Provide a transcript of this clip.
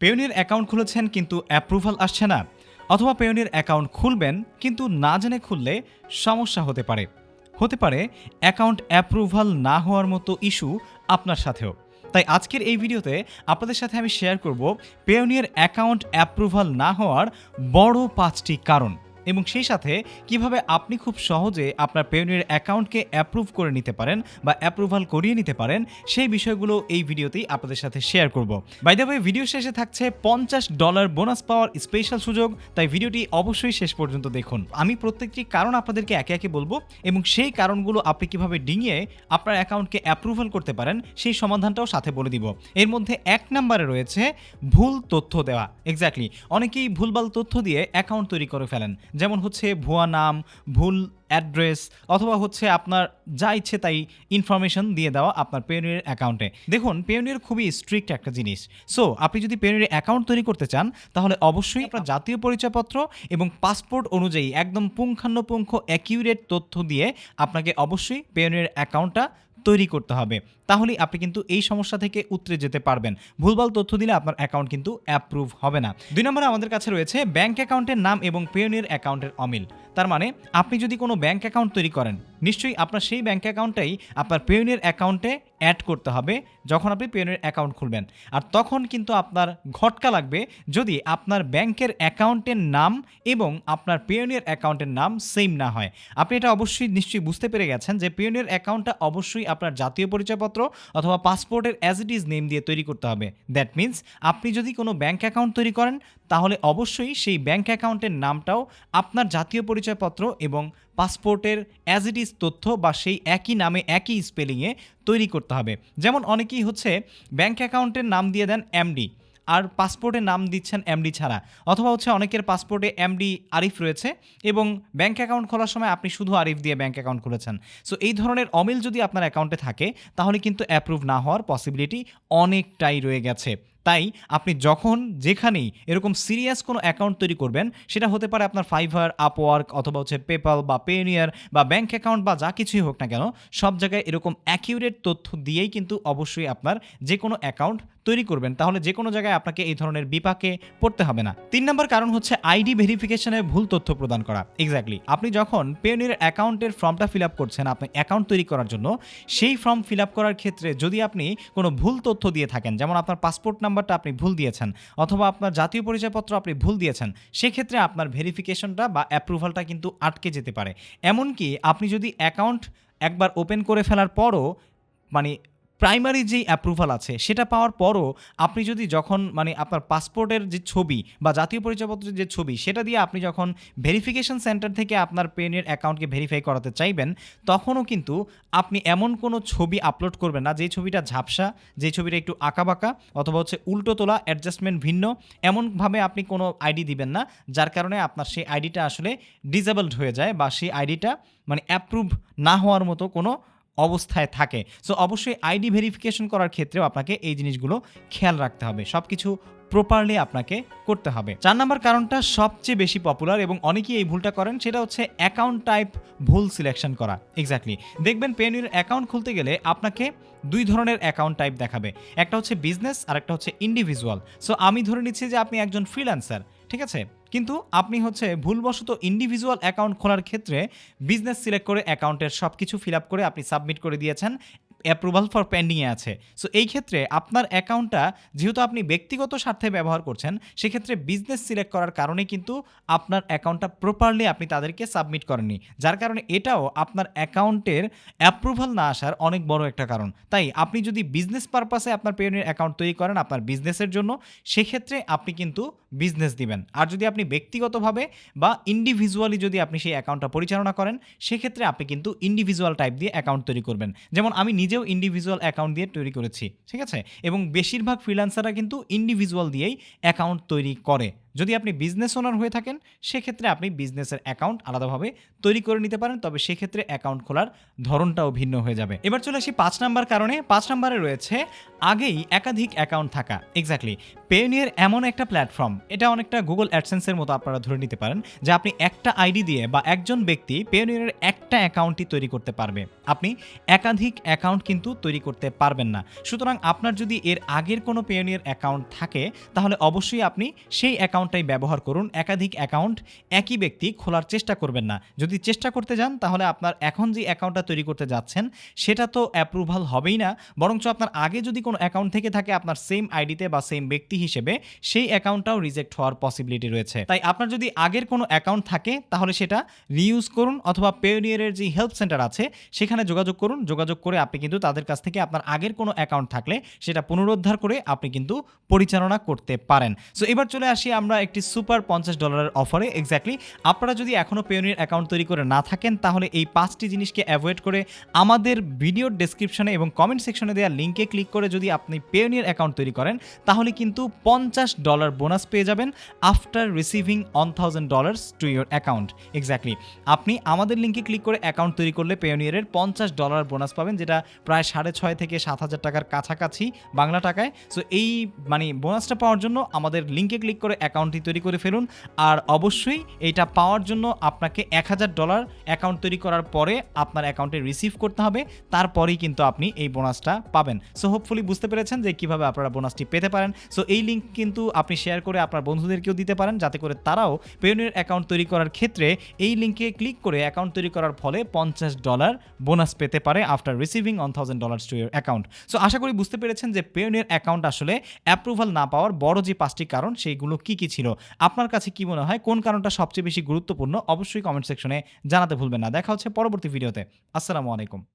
পেওনির account খুলেছেন কিন্তু approval আসছে না, অথবা পেওনির অ্যাকাউন্ট খুলবেন কিন্তু না জেনে খুললে সমস্যা হতে পারে। হতে পারে অ্যাকাউন্ট অ্যাপ্রুভাল না হওয়ার মতো ইস্যু আপনার সাথেও। তাই আজকের এই ভিডিওতে আপনাদের সাথে আমি শেয়ার করব পেওনিয়ার অ্যাকাউন্ট অ্যাপ্রুভাল না হওয়ার বড় পাঁচটি কারণ। এবং সেই সাথে কীভাবে আপনি খুব সহজে আপনার পেওনিয়ার অ্যাকাউন্টকে অ্যাপ্রুভ করে নিতে পারেন বা অ্যাপ্রুভাল করিয়ে নিতে পারেন, সেই বিষয়গুলো এই ভিডিওতেই আপনাদের সাথে শেয়ার করব। বাই দ্য ওয়ে ভিডিও শেষে থাকছে পঞ্চাশ ডলার বোনাস পাওয়ার স্পেশাল সুযোগ, তাই ভিডিওটি অবশ্যই শেষ পর্যন্ত দেখুন। আমি প্রত্যেকটি কারণ আপনাদেরকে একে একে বলব, এবং সেই কারণগুলো আপনি কীভাবে ডিঙিয়ে আপনার অ্যাকাউন্টকে অ্যাপ্রুভাল করতে পারেন, সেই সমাধানটাও সাথে বলে দিব। এর মধ্যে এক নম্বরে রয়েছে ভুল তথ্য দেওয়া। এক্স্যাক্টলি অনেকেই ভুলভাল তথ্য দিয়ে অ্যাকাউন্ট তৈরি করে ফেলেন। যেমন হচ্ছে ভুয়া নাম, ভুল অ্যাড্রেস অথবা হচ্ছে আপনার যা ইচ্ছে তাই ইনফরমেশন দিয়ে দেওয়া আপনার পেওনিয়ার অ্যাকাউন্টে দেখুন পেওনিয়ার খুবই স্ট্রিক্ট একটা জিনিস। সো আপনি যদি পেওনিয়ার অ্যাকাউন্ট তৈরি করতে চান, তাহলে অবশ্যই আপনার জাতীয় পরিচয়পত্র এবং পাসপোর্ট অনুযায়ী একদম পুঙ্খানুপুঙ্খ অ্যাকিউরেট তথ্য দিয়ে আপনাকে অবশ্যই পেওনিয়ার অ্যাকাউন্টটা তৈরি করতে হবে। তাহলেই আপনি কিন্তু এই সমস্যা থেকে উতরে যেতে পারবেন। ভুলভাল তথ্য দিলে আপনার অ্যাকাউন্ট কিন্তু অ্যাপ্রুভ হবে না। দুই নম্বরে আমাদের কাছে রয়েছে ব্যাংক অ্যাকাউন্টের নাম এবং পেওনিয়ার অ্যাকাউন্টের অমিল। তার মানে আপনি যদি কোনো ব্যাংক অ্যাকাউন্ট তৈরি করেন, নিশ্চয়ই আপনার সেই ব্যাংক অ্যাকাউন্টটাই আপনার পেওনিয়ার অ্যাকাউন্টে অ্যাড করতে হবে যখন আপনি পেওনিয়ার অ্যাকাউন্ট খুলবেন। আর তখন কিন্তু আপনার ঘটকা লাগবে যদি আপনার ব্যাংকের অ্যাকাউন্টের নাম এবং আপনার পেওনিয়ার অ্যাকাউন্টের নাম সেম না হয়। আপনি এটা অবশ্যই নিশ্চয়ই বুঝতে পেরে গেছেন যে পেওনিয়ার অ্যাকাউন্টটা অবশ্যই আপনার জাতীয় পরিচয়পত্র অথবা পাসপোর্টের অ্যাজ ইট ইজ নেম দিয়ে তৈরি করতে হবে। দ্যাট মিন্স আপনি যদি কোনো ব্যাঙ্ক অ্যাকাউন্ট তৈরি করেন, তাহলে অবশ্যই সেই ব্যাঙ্ক অ্যাকাউন্টের নামটাও আপনার জাতীয় পরিচয়পত্র এবং পাসপোর্টের অ্যাজ ইট ইজ তথ্য বা সেই একই নামে একই স্পেলিংয়ে তৈরি করতে হবে। যেমন অনেকেই হচ্ছে ব্যাঙ্ক অ্যাকাউন্টের নাম দিয়ে দেন এমডি আর পাসপোর্টে নাম দিচ্ছেন এমডি ছাড়া। অথবা হচ্ছে অনেকের পাসপোর্টে এমডি আরিফ রয়েছে এবং ব্যাংক অ্যাকাউন্ট খোলার সময় আপনি শুধু আরিফ দিয়ে ব্যাংক অ্যাকাউন্ট খুলেছেন। সো এই ধরনের অমিল যদি আপনার অ্যাকাউন্টে থাকে, তাহলে কিন্তু অ্যাপ্রুভ না হওয়ার পসিবিলিটি অনেকটাই রয়ে গেছে। তাই আপনি যখন যেখানেই এরকম সিরিয়াস কোনো অ্যাকাউন্ট তৈরি করবেন, সেটা হতে পারে আপনার ফাইভার আপওয়ার্ক অথবা হচ্ছে পেপাল বা পেনিয়ার বা ব্যাংক অ্যাকাউন্ট বা যা কিছুই হোক না কেন, সব জায়গায় এরকম অ্যাকিউরেট তথ্য দিয়েই কিন্তু অবশ্যই আপনার যে কোনো অ্যাকাউন্ট তৈরি করবেন, তাহলে যে কোনো জায়গায় আপনাকে এই ধরনের বিপাকে পড়তে হবে না। তিন নম্বর কারণ হচ্ছে আইডি ভেরিফিকেশনে ভুল তথ্য প্রদান করা। এক্স্যাক্টলি আপনি যখন পেওনির অ্যাকাউন্টের ফর্মটা ফিল আপ করছেন আপনি অ্যাকাউন্ট তৈরি করার জন্য, সেই ফর্ম ফিল আপ করার ক্ষেত্রে যদি আপনি কোনো ভুল তথ্য দিয়ে থাকেন, যেমন আপনার পাসপোর্ট নাম্বারটা আপনি ভুল দিয়েছেন, অথবা আপনার জাতীয় পরিচয়পত্র আপনি ভুল দিয়েছেন, সেক্ষেত্রে আপনার ভেরিফিকেশনটা বা অ্যাপ্রুভালটা কিন্তু আটকে যেতে পারে। এমনকি আপনি যদি অ্যাকাউন্ট একবার ওপেন করে ফেলার পরও মানে প্রাইমারি যেই অ্যাপ্রুভাল আছে, সেটা পাওয়ার পরও আপনি যদি যখন মানে আপনার পাসপোর্টের যে ছবি বা জাতীয় পরিচয়পত্রের যে ছবি, সেটা দিয়ে আপনি যখন ভেরিফিকেশন সেন্টার থেকে আপনার পেনের অ্যাকাউন্টকে ভেরিফাই করাতে চাইবেন, তখনও কিন্তু আপনি এমন কোনো ছবি আপলোড করবেন না যেই ছবিটা ঝাপসা, যে ছবিটা একটু আঁকাবাঁকা অথবা হচ্ছে উল্টো তোলা অ্যাডজাস্টমেন্ট ভিন্ন, এমনভাবে আপনি কোনো আইডি দিবেন না, যার কারণে আপনার সেই আইডিটা আসলে ডিজেবলড হয়ে যায় বা সেই আইডিটা মানে অ্যাপ্রুভ না হওয়ার মতো কোনো অবস্থায় থাকে। সো অবশ্যই আইডি ভেরিফিকেশন করার ক্ষেত্রেও আপনাকে এই জিনিসগুলো খেয়াল রাখতে হবে। সব কিছু প্রপারলি আপনাকে করতে হবে। চার নম্বর কারণটা সবচেয়ে বেশি পপুলার এবং অনেকেই এই ভুলটা করেন, সেটা হচ্ছে অ্যাকাউন্ট টাইপ ভুল সিলেকশন করা। এক্স্যাক্টলি দেখবেন পেনির অ্যাকাউন্ট খুলতে গেলে আপনাকে দুই ধরনের অ্যাকাউন্ট টাইপ দেখাবে। একটা হচ্ছে বিজনেস আর একটা হচ্ছে ইন্ডিভিজুয়াল সো আমি ধরে নিচ্ছি যে আপনি একজন ফ্রিল্যান্সার ঠিক আছে? কিন্তু আপনি হচ্ছে ভুলবশত ইন্ডিভিজুয়াল অ্যাকাউন্ট খোলার ক্ষেত্রে বিজনেস সিলেক্ট করে অ্যাকাউন্টের সব কিছু ফিল আপ করে আপনি সাবমিট করে দিয়েছেন অ্যাপ্রুভাল ফর পেন্ডিংয়ে আছে। সো এই ক্ষেত্রে আপনার অ্যাকাউন্টটা যেহেতু আপনি ব্যক্তিগত স্বার্থে ব্যবহার করছেন, সেক্ষেত্রে বিজনেস সিলেক্ট করার কারণে কিন্তু আপনার অ্যাকাউন্টটা প্রপারলি আপনি তাদেরকে সাবমিট করেননি। যার কারণে এটাও আপনার অ্যাকাউন্টের অ্যাপ্রুভাল না আসার অনেক বড় একটা কারণ। তাই আপনি যদি বিজনেস পারপাসে আপনার পেয়নের অ্যাকাউন্ট তৈরি করেন আপনার বিজনেসের জন্য, সেক্ষেত্রে আপনি কিন্তু বিজনেস দিবেন। আর যদি আপনি ব্যক্তিগতভাবে বা ইন্ডিভিজুয়ালি যদি আপনি সেই অ্যাকাউন্টটা পরিচালনা করেন, সেক্ষেত্রে আপনি কিন্তু ইন্ডিভিজুয়াল টাইপ দিয়ে অ্যাকাউন্ট তৈরি করবেন। যেমন আমি নিজেও ইন্ডিভিজুয়াল অ্যাকাউন্ট দিয়ে তৈরি করেছি, ঠিক আছে? এবং বেশিরভাগ ফ্রিল্যান্সাররা কিন্তু ইন্ডিভিজুয়াল দিয়েই অ্যাকাউন্ট তৈরি করে। যদি আপনি বিজনেস ওনার হয়ে থাকেন, সেক্ষেত্রে আপনি বিজনেসের অ্যাকাউন্ট আলাদাভাবে তৈরি করে নিতে পারেন, তবে সেক্ষেত্রে অ্যাকাউন্ট খোলার ধরনটাও ভিন্ন হয়ে যাবে। এবার চলে আসি পাঁচ নাম্বার কারণে। পাঁচ নাম্বারে রয়েছে, আগেই একাধিক অ্যাকাউন্ট থাকা। এক্স্যাক্টলি পেনিয়ার এমন একটা প্ল্যাটফর্ম এটা অনেকটা গুগল অ্যাডসেন্সের মতো আপনারা ধরে নিতে পারেন, যে আপনি একটা আইডি দিয়ে বা একজন ব্যক্তি পেনিয়ারের একটা অ্যাকাউন্টই তৈরি করতে পারবে। আপনি একাধিক অ্যাকাউন্ট কিন্তু তৈরি করতে পারবেন না। সুতরাং আপনার যদি এর আগের কোনো পেনিয়ার অ্যাকাউন্ট থাকে, তাহলে অবশ্যই আপনি সেই অ্যাকাউন্টটাই ব্যবহার করুন। একাধিক অ্যাকাউন্ট একই ব্যক্তি খোলার চেষ্টা করবেন না। যদি চেষ্টা করতে যান, তাহলে আপনার এখন যে অ্যাকাউন্টটা তৈরি করতে যাচ্ছেন, সেটা তো অ্যাপ্রুভাল হবেই না। বরঞ্চ আপনার আগে যদি কোনো অ্যাকাউন্ট থেকে থাকে আপনার সেম আইডিতে বা সেম ব্যক্তি হিসেবে, সেই অ্যাকাউন্টটাও রিজেক্ট হওয়ার পসিবিলিটি রয়েছে। তাই আপনার যদি আগের কোনো অ্যাকাউন্ট থাকে, তাহলে সেটা রিইউজ করুন অথবা পেওনিয়ারের যে হেল্প সেন্টার আছে, সেখানে যোগাযোগ করুন। যোগাযোগ করে আপনি কিন্তু তাদের কাছ থেকে আপনার আগের কোনো অ্যাকাউন্ট থাকলে, সেটা পুনরুদ্ধার করে আপনি কিন্তু পরিচালনা করতে পারেন। সো এবার চলে আসি আমরা একটি সুপার পঞ্চাশ ডলারের অফারে এক্স্যাক্টলি আপনারা যদি এখনও পেওনিয়ার অ্যাকাউন্ট তৈরি করে না থাকেন, তাহলে এই পাঁচটি জিনিসকে অ্যাভয়েড করে আমাদের ভিডিওর ডেসক্রিপশনে এবং কমেন্ট সেকশনে দেওয়া লিঙ্কে ক্লিক করে যদি আপনি পেওনিয়ার অ্যাকাউন্ট তৈরি করেন, তাহলে কিন্তু পঞ্চাশ ডলার বোনাস পেয়ে যাবেন after receiving one thousand dollars to your account exactly আপনি আমাদের লিঙ্কে ক্লিক করে অ্যাকাউন্ট তৈরি করলে পেওনিয়ারের পঞ্চাশ ডলার বোনাস পাবেন, যেটা প্রায় সাড়ে ছয় থেকে সাত হাজার টাকার কাছাকাছি বাংলা টাকায়। সো এই মানে বোনাসটা পাওয়ার জন্য আমাদের লিঙ্কে ক্লিক করে অ্যাকাউন্টটি তৈরি করে ফেলুন। আর অবশ্যই এটা পাওয়ার জন্য আপনাকে এক হাজার ডলার অ্যাকাউন্ট তৈরি করার পরে আপনার অ্যাকাউন্টে রিসিভ করতে হবে। তারপরেই কিন্তু আপনি এই বোনাসটা পাবেন। সো হোপফুলি বুঝতে পেরেছেন যে কীভাবে আপনারা বোনাসটি পেতে পারেন। সো এই লিঙ্ক কিন্তু আপনি শেয়ার করে আপনার বন্ধুদেরকেও দিতে পারেন, যাতে করে তারাও পেওনিয়ার অ্যাকাউন্ট তৈরি করার ক্ষেত্রে এই লিঙ্কে ক্লিক করে অ্যাকাউন্ট তৈরি করার ফলে পঞ্চাশ ডলার বোনাস পেতে পারে after receiving one thousand dollars to your account so আশা করি বুঝতে পেরেছেন যে পেওনিয়ার অ্যাকাউন্ট আসলে অ্যাপ্রুভাল না পাওয়ার বড় যে পাঁচটি কারণ, সেইগুলো কি কি ছিল। আপনার কাছে কি মনে হয় কোন কারণটা সবচেয়ে বেশি গুরুত্বপূর্ণ? অবশ্যই কমেন্ট সেকশনে জানাতে ভুলবেন না। দেখা হচ্ছে পরবর্তী ভিডিওতে আসসালামু আলাইকুম।